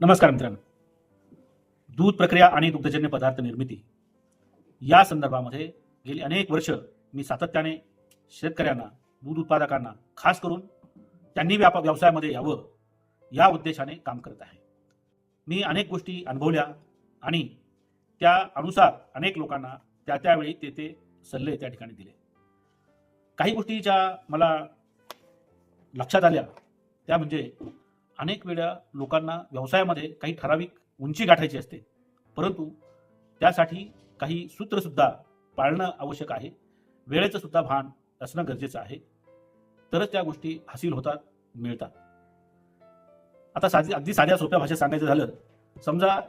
नमस्कार मित्रांनो. दूध प्रक्रिया आणि दुग्धजन्य पदार्थ निर्मिती. या संदर्भामध्ये गेली अनेक वर्ष मी सातत्याने शेतकऱ्यांना दूध उत्पादकांना खास करून त्यांनी व्यापक व्यवसायामध्ये यावं या उद्देशाने काम करत आहे. मी अनेक गोष्टी अनुभवल्या आणि त्या अनुसार अनेक लोकांना त्या त्यावेळी ते ते सल्ले त्या ठिकाणी दिले. काही गोष्टी ज्या मला लक्षात आल्या. त्या म्हणजे अनेक वेळा लोकांना व्यवसायामध्ये काही ठराविक उंची गाठायची असते. परंतु त्यासाठी काही सूत्रसुद्धा पाळणं आवश्यक आहे. वेळेचं सुद्धा भान असणं गरजेचं आहे. तरच त्या गोष्टी हासिल होतात मिळतात. आता साधी अगदी साध्या सोप्या भाषेत सांगायचं झालं समजा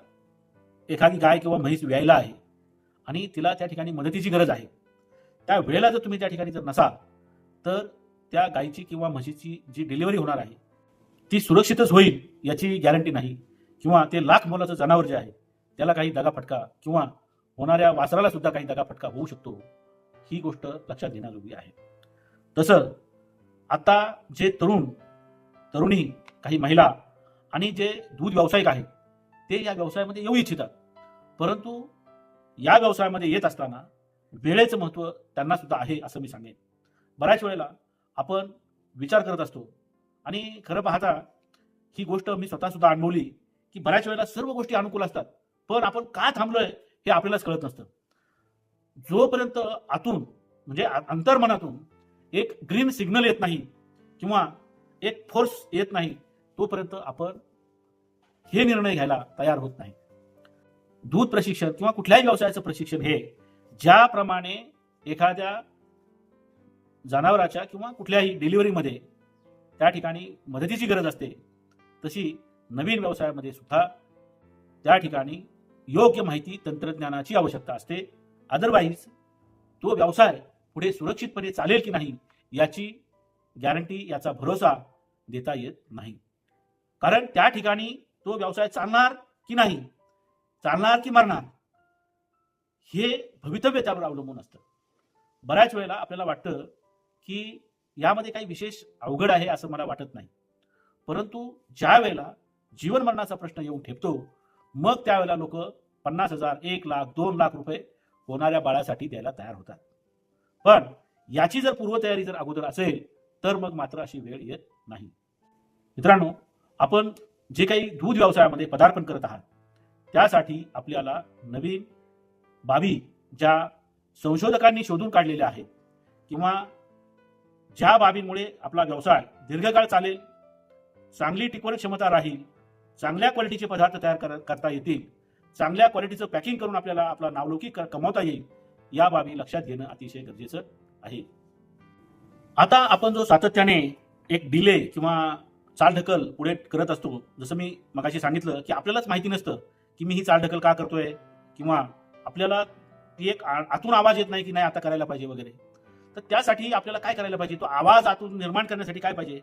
एखादी गाय किंवा म्हैस व्यायला आहे आणि तिला त्या ठिकाणी मदतीची गरज आहे. त्या वेळेला जर तुम्ही त्या ठिकाणी जर नसाल तर त्या गायीची किंवा म्हशीची जी डिलिव्हरी होणार आहे ती सुरक्षितच होईल याची गॅरंटी नाही. किंवा ते लाख मोलाचं जनावर जे आहे त्याला काही दगाफटका किंवा होणाऱ्या वासराला सुद्धा काही दगाफटका होऊ शकतो ही गोष्ट लक्षात घेण्याजोगी आहे. तसं आता जे तरुण तरुणी काही महिला आणि जे दूध व्यावसायिक आहेत ते या व्यवसायामध्ये येऊ इच्छितात. परंतु या व्यवसायामध्ये येत असताना वेळेचं महत्त्व त्यांना सुद्धा आहे असं मी सांगेन. बऱ्याच वेळेला आपण विचार करत असतो आणि खरं पाहता ही गोष्ट मी स्वतः सुद्धा अनुभवली की बऱ्याच वेळेला सर्व गोष्टी अनुकूल असतात पण आपण का थांबलोय हे आपल्यालाच कळत नसतं. जोपर्यंत आतून म्हणजे अंतर्मनातून एक ग्रीन सिग्नल येत नाही किंवा एक फोर्स येत नाही तोपर्यंत आपण हे निर्णय घ्यायला तयार होत नाही. दूध प्रशिक्षण किंवा कुठल्याही व्यवसायाचं प्रशिक्षण हे ज्याप्रमाणे एखाद्या जनावराच्या किंवा कुठल्याही डिलिव्हरीमध्ये त्या ठिकाणी मदतीची गरज असते. तशी नवीन व्यवसायामध्ये सुद्धा त्या ठिकाणी योग्य माहिती तंत्रज्ञानाची आवश्यकता असते. अदरवाईज तो व्यवसाय पुढे सुरक्षितपणे चालेल की नाही याची गॅरंटी याचा भरोसा देता येत नाही. कारण त्या ठिकाणी तो व्यवसाय चालणार की नाही चालणार की मरणार हे भवितव्य त्यावर अवलंबून असतं. बऱ्याच वेळेला आपल्याला वाटतं की यामध्ये काही विशेष अवघड आहे असं मला वाटत नाही. परंतु ज्या वेळेला जीवन मरणाचा प्रश्न येऊन ठेपतो मग त्यावेळेला लोक पन्नास हजार एक लाख दोन लाख रुपये होणाऱ्या बाळासाठी द्यायला तयार होतात. पण याची जर पूर्वतयारी जर अगोदर असेल तर मग मात्र अशी वेळ येत नाही. मित्रांनो आपण जे काही दूध व्यवसायामध्ये पदार्पण करत आहात त्यासाठी आपल्याला नवीन बाबी ज्या संशोधकांनी शोधून काढलेल्या आहेत किंवा ज्या बाबींमुळे आपला व्यवसाय दीर्घकाळ चालेल चांगली टिकवण क्षमता राहील चांगल्या क्वालिटीचे पदार्थ तयार कर- करता येतील चांगल्या क्वालिटीचं पॅकिंग करून आपल्याला आपला नावलौकिक क- कमवता येईल या बाबी लक्षात घेणं अतिशय गरजेचं आहे. आता आपण जो सातत्याने एक डिले किंवा चालढकल पुढे करत असतो जसं मी मगाशी सांगितलं की आपल्यालाच माहिती नसतं की मी ही चालढकल का करतोय किंवा आपल्याला ती एक आतून आवाज येत नाही की नाही आता करायला पाहिजे वगैरे. तर त्यासाठी आपल्याला काय करायला पाहिजे? तो आवाज आतून निर्माण करण्यासाठी काय पाहिजे?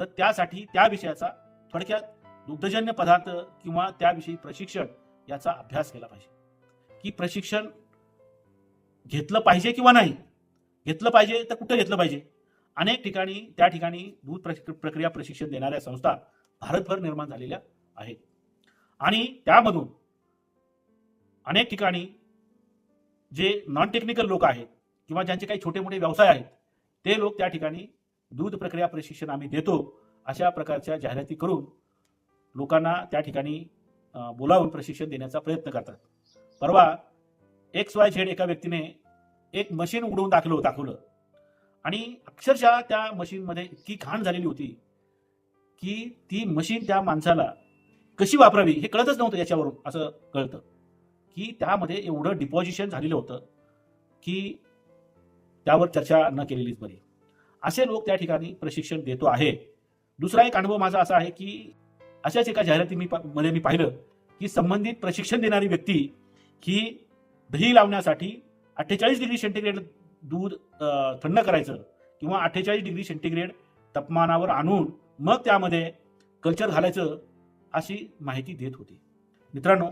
तर त्यासाठी त्या विषयाचा थोडक्यात दुग्धजन्य पदार्थ किंवा त्याविषयी प्रशिक्षण याचा अभ्यास केला पाहिजे. की प्रशिक्षण घेतलं पाहिजे किंवा नाही? घेतलं पाहिजे तर कुठं घेतलं पाहिजे? अनेक ठिकाणी त्या ठिकाणी दूध प्रक्रिया प्रशिक्षण देणाऱ्या संस्था भारतभर निर्माण झालेल्या आहेत. आणि त्यामधून अनेक ठिकाणी जे नॉन टेक्निकल लोक आहेत किंवा ज्यांचे काही छोटे मोठे व्यवसाय आहेत ते लोक त्या ठिकाणी दूध प्रक्रिया प्रशिक्षण आम्ही देतो अशा प्रकारच्या जाहिराती करून लोकांना त्या ठिकाणी बोलावून प्रशिक्षण देण्याचा प्रयत्न करतात. परवा एक्स वाय झेड एका व्यक्तीने एक मशीन उडवून दाखलं दाखवलं. आणि अक्षरशः त्या मशीनमध्ये इतकी घाण झालेली होती की ती मशीन त्या माणसाला कशी वापरावी हे कळतच नव्हतं याच्यावरून असं कळतं. की त्यामध्ये एवढं डिपॉझिशन झालेलं होतं की त्यावर चर्चा न केलेलीच बरी. असे लोक त्या ठिकाणी प्रशिक्षण देतो आहे. दुसरा एक अनुभव माझा असा आहे की अशाच एका जाहिराती मी मध्ये मी पाहिलं की संबंधित प्रशिक्षण देणारी व्यक्ती ही दही लावण्यासाठी अठ्ठेचाळीस डिग्री सेंटीग्रेड दूध थंड करायचं किंवा अठ्ठेचाळीस डिग्री सेंटीग्रेड तापमानावर आणून मग त्यामध्ये कल्चर घालायचं अशी माहिती देत होती. मित्रांनो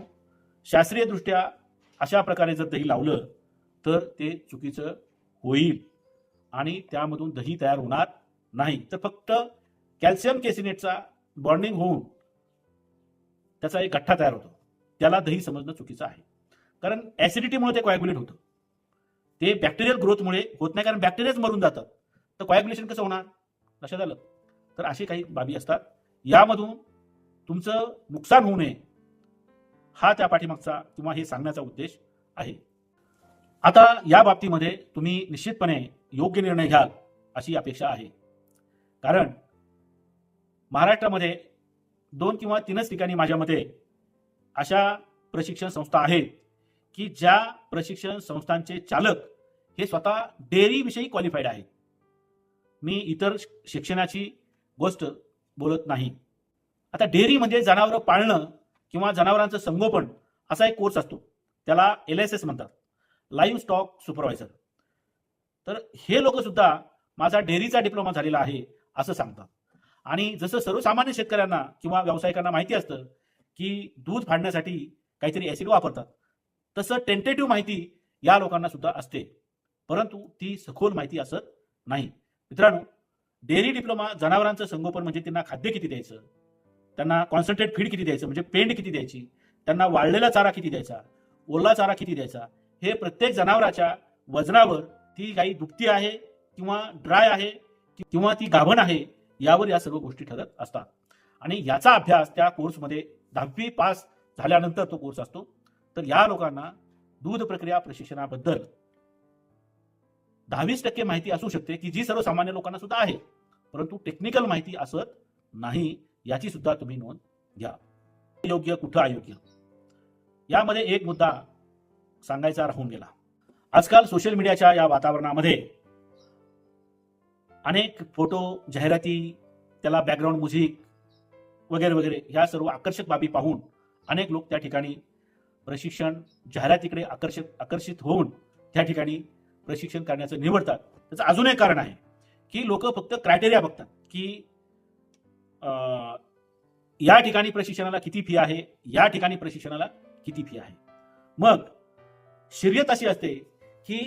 शास्त्रीयदृष्ट्या अशा प्रकारे जर दही लावलं तर ते चुकीचं होईल. आणि त्यामधून दही तयार होणार नाही. तर फक्त कॅल्शियम केसिनेटचा बॉन्डिंग होऊन त्याचा एक गठ्ठा तयार होतो. त्याला दही समजणं चुकीचं आहे. कारण ऍसिडिटीमुळे ते कॉयग्युलेट होतं. ते बॅक्टेरियल ग्रोथमुळे होत नाही. कारण बॅक्टेरियाच मरून जातात. तर कॉयग्युलेशन कसं होणार? लक्षात आलं? तर अशी काही बाबी असतात. यामधून तुमचं नुकसान होऊ नये. हा त्या पाठीमागचा किंवा हे सांगण्याचा उद्देश आहे. आता या बाबतीमध्ये तुम्ही निश्चितपणे योग्य निर्णय घ्याल अशी अपेक्षा आहे. कारण महाराष्ट्रामध्ये दोन किंवा तीनच ठिकाणी माझ्या मते अशा प्रशिक्षण संस्था आहेत की ज्या प्रशिक्षण संस्थांचे चालक हे स्वतः डेअरीविषयी क्वालिफाईड आहेत. मी इतर शिक्षणाची गोष्ट बोलत नाही. आता डेअरी म्हणजे जनावरं पाळणं किंवा जनावरांचं संगोपन असा एक कोर्स असतो. त्याला एल एस एस म्हणतात. Livestock supervisor. तर हे लोक सुद्धा माझा डेअरीचा डिप्लोमा झालेला आहे असं सांगतात. आणि जसं सर्वसामान्य शेतकऱ्यांना किंवा व्यावसायिकांना माहिती असतं की दूध फाडण्यासाठी काहीतरी ऍसिड वापरतात तसं टेंटेटिव्ह माहिती या लोकांना सुद्धा असते. परंतु ती सखोल माहिती असत नाही. मित्रांनो डेअरी डिप्लोमा जनावरांचं संगोपन म्हणजे त्यांना खाद्य किती द्यायचं? त्यांना कॉन्सन्ट्रेट फीड किती द्यायचं? म्हणजे पेंड किती द्यायची? त्यांना वाळलेला चारा किती द्यायचा? ओला चारा किती द्यायचा? हे प्रत्येक जनावराच्या वजनावर ती गाई दुभती आहे किंवा ड्राय आहे किंवा ती गाभण आहे यावर या सर्व गोष्टी ठरत असतात. आणि याचा अभ्यास त्या कोर्समध्ये दहावी पास झाल्यानंतर तो कोर्स असतो. तर या लोकांना दूध प्रक्रिया प्रशिक्षणाबद्दल दहावीस टक्के माहिती असू शकते की जी सर्वसामान्य लोकांना सुद्धा आहे. परंतु टेक्निकल माहिती असत नाही याची सुद्धा तुम्ही नोंद घ्या. योग्य कुठं अयोग्य? यामध्ये एक मुद्दा सांगायचा राहून गेला. आजकाल सोशल मीडियाच्या या वातावरणामध्ये अनेक फोटो जाहिराती त्याला बॅकग्राऊंड म्युझिक वगैरे वगैरे ह्या सर्व आकर्षक बाबी पाहून अनेक लोक त्या ठिकाणी प्रशिक्षण जाहिरातीकडे आकर्षक आकर्षित होऊन त्या ठिकाणी प्रशिक्षण करण्याचं निवडतात. त्याचं अजून एक कारण आहे की लोक फक्त क्रायटेरिया बघतात की अं, या ठिकाणी प्रशिक्षणाला किती फी आहे या ठिकाणी प्रशिक्षणाला किती फी आहे. मग शर्यत अशी असते की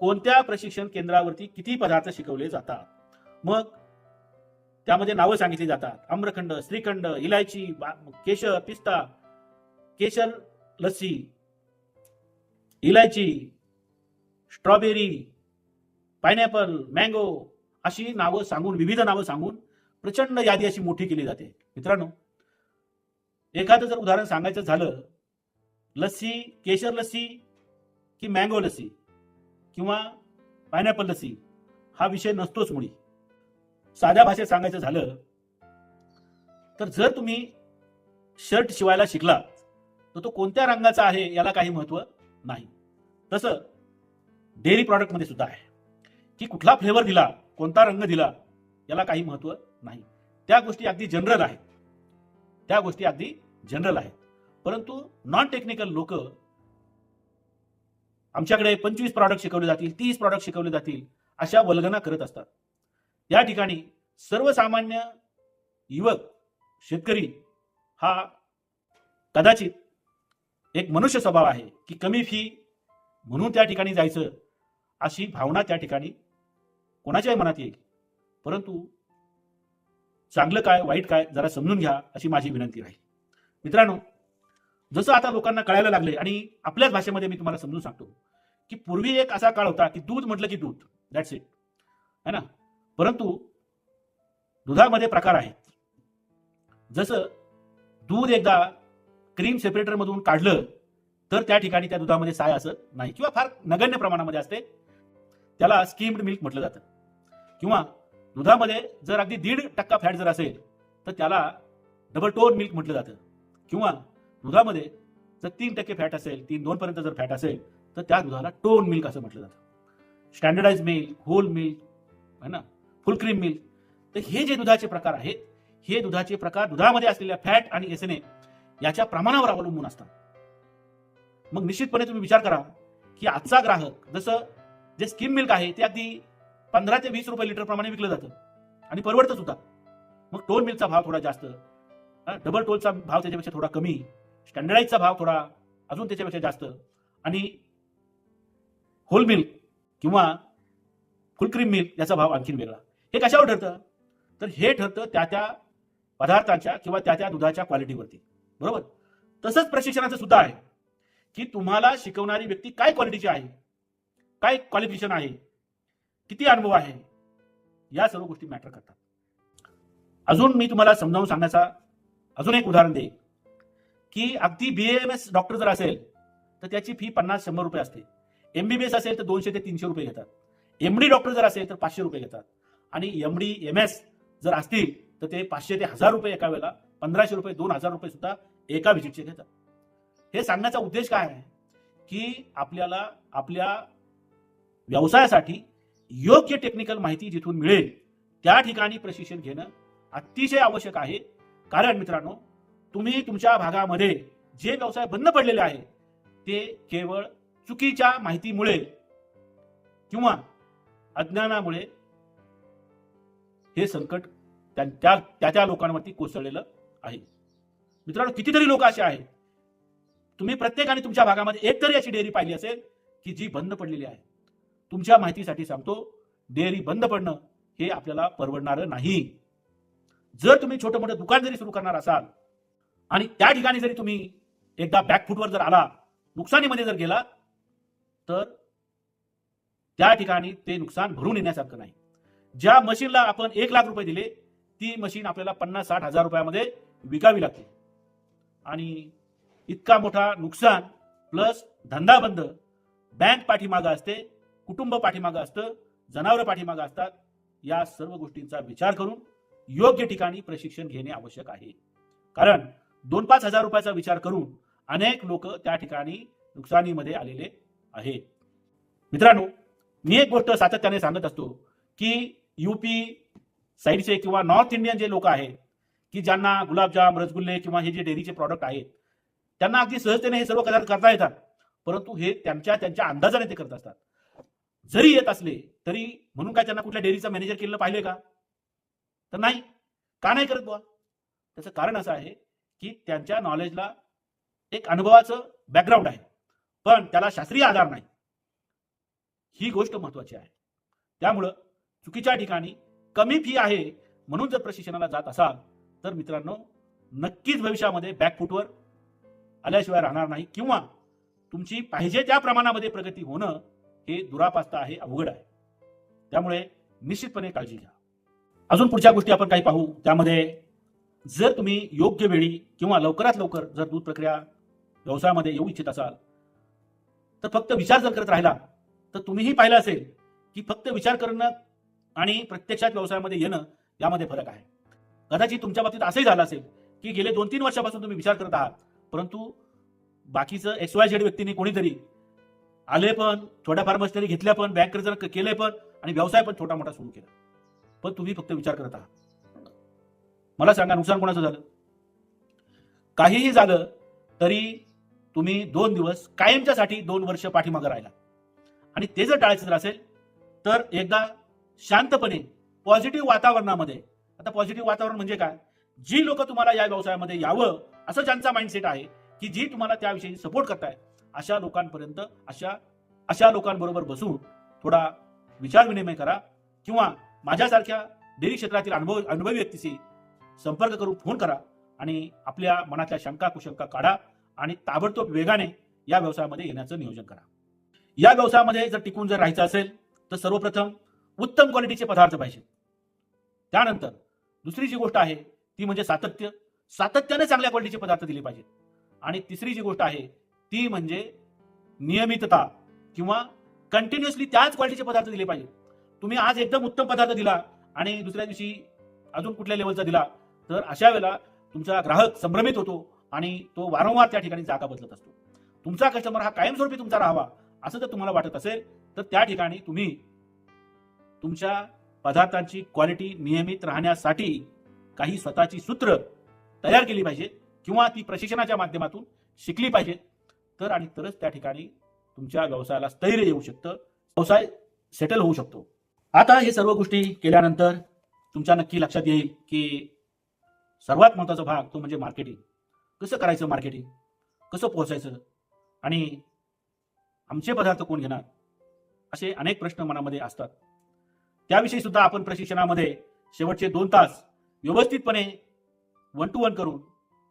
कोणत्या प्रशिक्षण केंद्रावरती किती पदार्थ शिकवले जातात. मग त्यामध्ये नावं सांगितली जातात. आम्रखंड श्रीखंड इलायची केशर पिस्ता केशर लस्सी इलायची स्ट्रॉबेरी पायनॅपल मँगो अशी नावं सांगून विविध नावं सांगून प्रचंड यादी अशी मोठी केली जाते. मित्रांनो एखादं जर उदाहरण सांगायचं झालं लस्सी केशर लस्सी की मँगो लसी किंवा पायनॅपल लसी हा विषय नसतोच मुळी. साध्या भाषेत सांगायचं झालं तर जर तुम्ही शर्ट शिवायला शिकला तर तो कोणत्या रंगाचा आहे याला काही महत्त्व नाही. तसं डेअरी प्रॉडक्टमध्ये सुद्धा आहे. की कुठला फ्लेवर दिला कोणता रंग दिला याला काही महत्त्व नाही. त्या गोष्टी अगदी जनरल आहेत. त्या गोष्टी अगदी जनरल आहेत. परंतु नॉन टेक्निकल लोक आमच्याकडे पंचवीस प्रॉडक्ट शिकवले जातील तीस प्रॉडक्ट शिकवले जातील अशा वल्गना करत असतात. या ठिकाणी सर्वसामान्य युवक शेतकरी हा कदाचित एक मनुष्य स्वभाव आहे की कमी फी म्हणून त्या ठिकाणी जायचं अशी भावना त्या ठिकाणी कोणाच्याही मनात येईल. परंतु चांगलं काय वाईट काय जरा समजून घ्या अशी माझी विनंती राहील. मित्रांनो जसं आता लोकांना कळायला लागले आणि आपल्याच भाषेमध्ये मी तुम्हाला समजून सांगतो की पूर्वी एक असा काळ होता की दूध म्हटलं की दूध. दॅट्स इट है ना? परंतु दुधामध्ये प्रकार आहेत. जसं दूध एकदा क्रीम सेपरेटर मधून काढलं तर त्या ठिकाणी त्या दुधामध्ये साय असत नाही किंवा फार नगण्य प्रमाणामध्ये असते. त्याला स्कीम्ड मिल्क म्हटलं जातं. किंवा दुधामध्ये जर अगदी दीड टक्का फॅट जर असेल तर त्याला डबल टोन मिल्क म्हटलं जातं. किंवा दुधामध्ये जर तीन टक्के फॅट असेल तीन दोन पर्यंत जर फॅट असेल तर त्या दुधाला टोन मिल्क असं म्हटलं जातं. स्टँडर्डाइज मिल्क होल मिल्क है ना? फुल क्रीम मिल्क तर हे जे दुधाचे प्रकार आहेत हे दुधाचे प्रकार दुधामध्ये असलेल्या फॅट आणि एस याच्या प्रमाणावर अवलंबून असतात. मग निश्चितपणे तुम्ही विचार करा की आजचा ग्राहक जसं जे स्किम मिल्क आहे ते अगदी पंधरा ते वीस रुपये लिटर प्रमाणे विकलं जातं आणि परवडतं सुद्धा. मग टोन मिल्कचा भाव थोडा जास्त डबल टोलचा भाव त्याच्यापेक्षा थोडा कमी स्टँडर्डाईजचा भाव थोडा अजून त्याच्यापेक्षा जास्त आणि होल मिल्क किंवा फुलक्रीम मिल मिल्क याचा भाव आणखीन वेगळा. हे कशावर ठरतं? तर हे ठरतं त्या त्या पदार्थांच्या किंवा त्या त्या दुधाच्या क्वालिटीवरती बरोबर? तसंच प्रशिक्षणाचं सुद्धा आहे की तुम्हाला शिकवणारी व्यक्ती काय क्वालिटीची आहे? काय क्वालिफिकेशन आहे? किती अनुभव आहे? या सर्व गोष्टी मॅटर करतात. अजून मी तुम्हाला समजावून सांगण्याचा अजून एक उदाहरण देईन की अगदी बी एम एस डॉक्टर जर असेल तर त्याची फी पन्नास शंभर रुपये असते. एमबीबीएस असेल तर दोनशे ते तीनशे रुपये घेतात. एमडी डॉक्टर जर असेल तर पाचशे रुपये घेतात. आणि एमडी एम एस जर असतील तर ते पाचशे ते हजार रुपये एका वेळेला पंधराशे रुपये दोन हजार रुपये सुद्धा एका व्हिजिटचे घेतात. हे सांगण्याचा उद्देश काय आहे? की आपल्याला आपल्या व्यवसायासाठी योग्य टेक्निकल माहिती जिथून मिळेल त्या ठिकाणी प्रशिक्षण घेणं अतिशय आवश्यक आहे. कारण मित्रांनो तुम्ही तुमच्या भागामध्ये जे व्यवसाय बंद पडलेले आहे ते केवळ चुकीच्या माहितीमुळे किंवा अज्ञानामुळे हे संकट त्या त्या त्या लोकांवरती कोसळलेलं आहे. मित्रांनो कितीतरी लोक असे आहेत. तुम्ही प्रत्येकाने तुमच्या भागामध्ये एक तरी अशी डेअरी पाहिली असेल की जी बंद पडलेली आहे. तुमच्या माहितीसाठी सांगतो डेअरी बंद पडणं हे आपल्याला परवडणारं नाही. जर तुम्ही छोटं मोठं दुकान जरी सुरू करणार असाल आणि त्या ठिकाणी जरी तुम्ही एकदा बॅकफुटवर जर आला नुकसानीमध्ये जर गेला तर त्या ठिकाणी ते नुकसान भरून येण्यासारखं नाही. ज्या मशीनला आपण एक लाख रुपये दिले ती मशीन आपल्याला पन्नास साठ हजार रुपयामध्ये विकावी लागते आणि इतका मोठा नुकसान प्लस धंदा बंद बँक पाठीमागं असते कुटुंब पाठीमागं असतं जनावरं पाठीमागं असतात या सर्व गोष्टींचा विचार करून योग्य ठिकाणी प्रशिक्षण घेणे आवश्यक आहे. कारण दोन पाच हजार रुपयाचा विचार करून अनेक लोक त्या ठिकाणी नुकसानीमध्ये आलेले आहेत मित्रांनो मी एक गोष्ट सातत्याने सांगत असतो की युपी साईडचे किंवा नॉर्थ इंडियन जे लोक आहेत की ज्यांना गुलाबजाम रसगुल्ले किंवा हे जे डेअरीचे प्रॉडक्ट आहेत त्यांना अगदी सहजतेने हे सर्व पदार्थ करता येतात. परंतु हे त्यांच्या त्यांच्या अंदाजाने ते करत असतात. जरी येत असले तरी म्हणून काय त्यांना कुठल्या डेअरीचा मॅनेजर केलेलं पाहिले का? तर नाही. का नाही करत बुवा? त्याचं कारण असं आहे की त्यांच्या नॉलेजला एक अनुभवाचं बॅकग्राऊंड आहे. पण त्याला शास्त्रीय आधार नाही. ही गोष्ट महत्वाची आहे. त्यामुळं चुकीच्या ठिकाणी कमी फी आहे म्हणून जर प्रशिक्षणाला जात असाल तर मित्रांनो नक्कीच भविष्यामध्ये बॅकफुटवर आल्याशिवाय राहणार नाही किंवा तुमची पाहिजे त्या प्रमाणामध्ये प्रगती होणं हे दुरापास्त आहे अवघड आहे. त्यामुळे निश्चितपणे काळजी घ्या. अजून पुढच्या गोष्टी आपण काही पाहू. त्यामध्ये जर तुम्ही योग्य वेळी किंवा लवकरात लवकर जर दूध प्रक्रिया व्यवसायामध्ये येऊ इच्छित असाल तर फक्त विचार जर करत राहिला तर तुम्हीही पाहिलं असेल की फक्त विचार करणं आणि प्रत्यक्षात व्यवसायामध्ये येणं यामध्ये फरक आहे. कदाचित तुमच्या बाबतीत असंही झालं असेल की गेले दोन तीन वर्षापासून तुम्ही विचार करत आहात परंतु बाकीचं एक्स वाय झेड व्यक्तीने कोणीतरी आले पण थोड्याफार मशिनरी घेतल्या पण बँक कर्ज केले पण आणि व्यवसाय पण छोटा मोठा सुरू केला. पण तुम्ही फक्त विचार करत आहात. मला सांगा नुकसान कोणाचं झालं? काहीही झालं तरी तुम्ही दोन दिवस कायमच्यासाठी दोन वर्ष पाठीमागं राहिला. आणि ते जर टाळायचं जर असेल तर एकदा शांतपणे पॉझिटिव्ह वातावरणामध्ये आता पॉझिटिव्ह वातावरण म्हणजे काय? जी लोक तुम्हाला या व्यवसायामध्ये यावं असं ज्यांचा माइंडसेट आहे की जी तुम्हाला त्याविषयी सपोर्ट करताय अशा लोकांपर्यंत अशा अशा लोकांबरोबर बसून थोडा विचार विनिमय करा किंवा माझ्यासारख्या डेअरी क्षेत्रातील अनुभव अनुभवी व्यक्तीशी संपर्क करून फोन करा आणि आपल्या मनातल्या शंका कुशंका काढा. आणि ताबडतोब वेगाने या व्यवसायामध्ये येण्याचं नियोजन करा. या व्यवसायामध्ये जर टिकून जर राहायचं असेल तर सर्वप्रथम उत्तम क्वालिटीचे पदार्थ पाहिजे. त्यानंतर दुसरी जी गोष्ट आहे ती म्हणजे सातत्य. सातत्याने चांगल्या क्वालिटीचे पदार्थ दिले पाहिजेत आणि तिसरी जी गोष्ट आहे ती म्हणजे नियमितता किंवा कंटिन्युअसली त्याच क्वालिटीचे पदार्थ दिले पाहिजेत तुम्ही आज एकदम उत्तम पदार्थ दिला आणि दुसऱ्या दिवशी अजून कुठल्या लेवलचा दिला तर अशा वेळेला तुमचा ग्राहक संभ्रमित होतो आणि तो वारंवार त्या ठिकाणी जागा बदलत असतो. तुमचा कस्टमर हा कायमस्वरूपी तुमचा राहावा असं जर तुम्हाला वाटत असेल तर त्या ठिकाणी तुम्ही तुमच्या पदार्थांची क्वालिटी नियमित राहण्यासाठी काही स्वतःची सूत्र तयार केली पाहिजेत किंवा ती प्रशिक्षणाच्या माध्यमातून शिकली पाहिजे. तर आणि तरच त्या ठिकाणी तुमच्या व्यवसायाला स्थैर्य येऊ शकतं व्यवसाय सेटल होऊ शकतो. आता हे सर्व गोष्टी केल्यानंतर तुमच्या नक्की लक्षात येईल की सर्वात महत्त्वाचा भाग तो म्हणजे मार्केटिंग कसं करायचं मार्केटिंग कसं पोहोचायचं? आणि आमचे पदार्थ कोण घेणार? असे अनेक प्रश्न मनामध्ये असतात. त्याविषयी सुद्धा आपण प्रशिक्षणामध्ये शेवटचे दोन तास व्यवस्थितपणे वन टू वन करून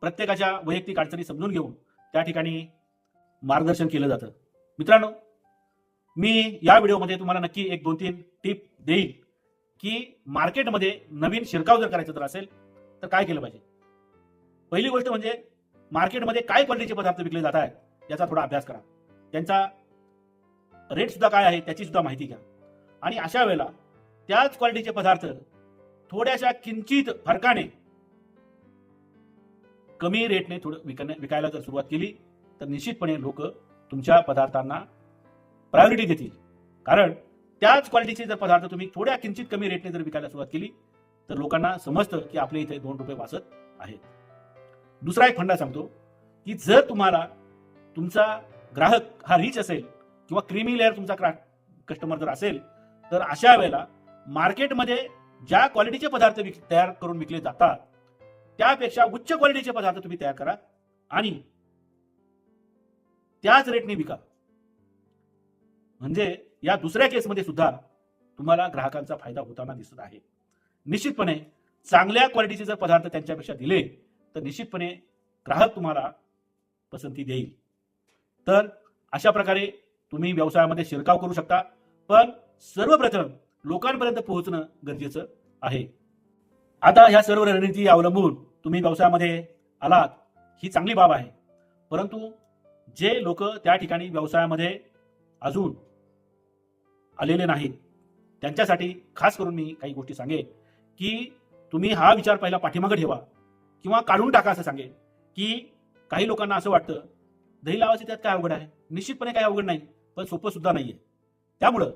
प्रत्येकाच्या वैयक्तिक अडचणी समजून घेऊन त्या ठिकाणी मार्गदर्शन केलं जातं. मित्रांनो मी या व्हिडिओमध्ये तुम्हाला नक्की एक दोन तीन टिप देईन की मार्केटमध्ये नवीन शिरकाव जर करायचं जर असेल तर काय केलं पाहिजे? पहिली गोष्ट म्हणजे मार्केटमध्ये काय क्वालिटीचे पदार्थ विकले जात आहेत याचा थोडा अभ्यास करा. त्यांचा रेट सुद्धा काय आहे त्याची सुद्धा माहिती घ्या. आणि अशा वेळेला त्याच क्वालिटीचे पदार्थ थोड्याशा किंचित फरकाने कमी रेटने थोडं विकण्या विकायला जर सुरुवात केली तर निश्चितपणे लोक तुमच्या पदार्थांना प्रायोरिटी देतील. कारण त्याच क्वालिटीचे जर पदार्थ तुम्ही थोड्या किंचित कमी रेटने जर विकायला सुरुवात केली तर लोकांना समजतं की आपल्या इथे दोन रुपये वाचत आहेत. दुसरा एक फंडा सांगतो की जर तुम्हाला तुमचा ग्राहक हा रिच असेल किंवा क्रीमी लेअर तुमचा कस्टमर जर असेल तर अशा वेळेला मार्केटमध्ये ज्या क्वालिटीचे पदार्थ तयार करून विकले जातात त्यापेक्षा उच्च क्वालिटीचे पदार्थ तुम्ही तयार करा आणि त्याच रेटने विका. म्हणजे या दुसऱ्या केसमध्ये सुद्धा तुम्हाला ग्राहकांचा फायदा होताना दिसत आहे. निश्चितपणे चांगल्या क्वालिटीचे जर पदार्थ त्यांच्यापेक्षा दिले तर निश्चितपणे ग्राहक तुम्हाला पसंती देईल. तर अशा प्रकारे तुम्ही व्यवसायामध्ये शिरकाव करू शकता पण सर्वप्रथम लोकांपर्यंत पोहोचणं गरजेचं आहे. आता ह्या सर्व रणनीती अवलंबून तुम्ही व्यवसायामध्ये आलात ही चांगली बाब आहे. परंतु जे लोक त्या ठिकाणी व्यवसायामध्ये अजून आलेले नाहीत त्यांच्यासाठी खास करून मी काही गोष्टी सांगेन की तुम्ही हा विचार पहिला पाठीमागे ठेवा. किंवा काढून टाका असं सांगेल की काही लोकांना असं वाटतं दही लावायचं त्यात काय अवघड आहे? निश्चितपणे काही अवघड नाही पण सोपं सुद्धा नाहीये. त्यामुळं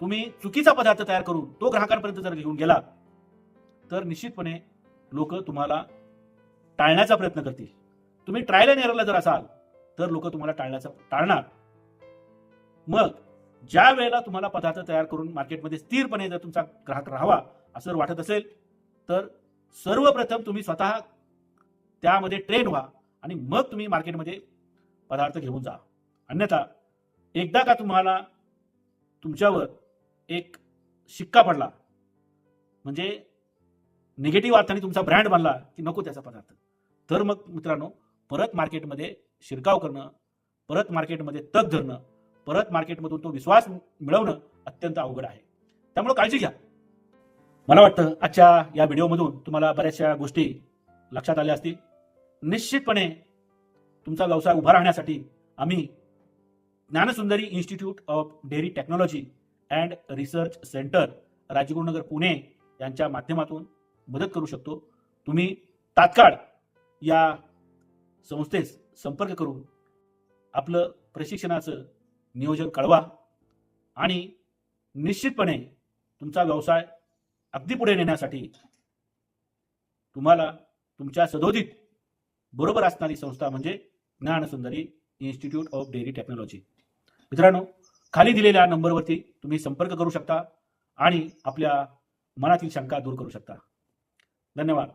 तुम्ही चुकीचा पदार्थ तयार करून तो ग्राहकांपर्यंत जर घेऊन गेला तर निश्चितपणे लोक तुम्हाला टाळण्याचा प्रयत्न करतील. तुम्ही ट्रायल अँड एरला जर असाल तर लोक तुम्हाला टाळण्याचा टाळणार. मग ज्या वेळेला तुम्हाला पदार्थ तयार करून मार्केटमध्ये स्थिरपणे जर तुमचा ग्राहक राहावा असं जर वाटत असेल तर सर्वप्रथम तुम्ही स्वतः त्यामध्ये ट्रेन व्हा आणि मग तुम्ही मार्केटमध्ये पदार्थ घेऊन जा. अन्यथा एकदा का तुम्हाला तुमच्यावर एक शिक्का पडला म्हणजे निगेटिव्ह अर्थाने तुमचा ब्रँड बनला की नको त्याचा पदार्थ. तर मग मित्रांनो परत मार्केटमध्ये शिरकाव करणं परत मार्केटमध्ये तग धरणं परत मार्केटमधून तो विश्वास मिळवणं अत्यंत अवघड आहे. त्यामुळे काळजी घ्या. मला वाटतं आजच्या या व्हिडिओमधून तुम्हाला बऱ्याचशा गोष्टी लक्षात आल्या असतील. निश्चितपणे तुमचा व्यवसाय उभा राहण्यासाठी आम्ही Dnyansundari institute of dairy technology and research centre Rajgurunagar Pune यांच्या माध्यमातून मदत करू शकतो. तुम्ही तात्काळ या संस्थेस संपर्क करून आपलं प्रशिक्षणाचं नियोजन कळवा आणि निश्चितपणे तुमचा व्यवसाय अगदी पुढे नेण्यासाठी तुम्हाला तुमच्या सदोदित बरोबर असणारी संस्था म्हणजे Dnyansundari institute of dairy technology. मित्रांनो खाली दिलेल्या नंबरवरती तुम्ही संपर्क करू शकता आणि आपल्या मनातील शंका दूर करू शकता. धन्यवाद.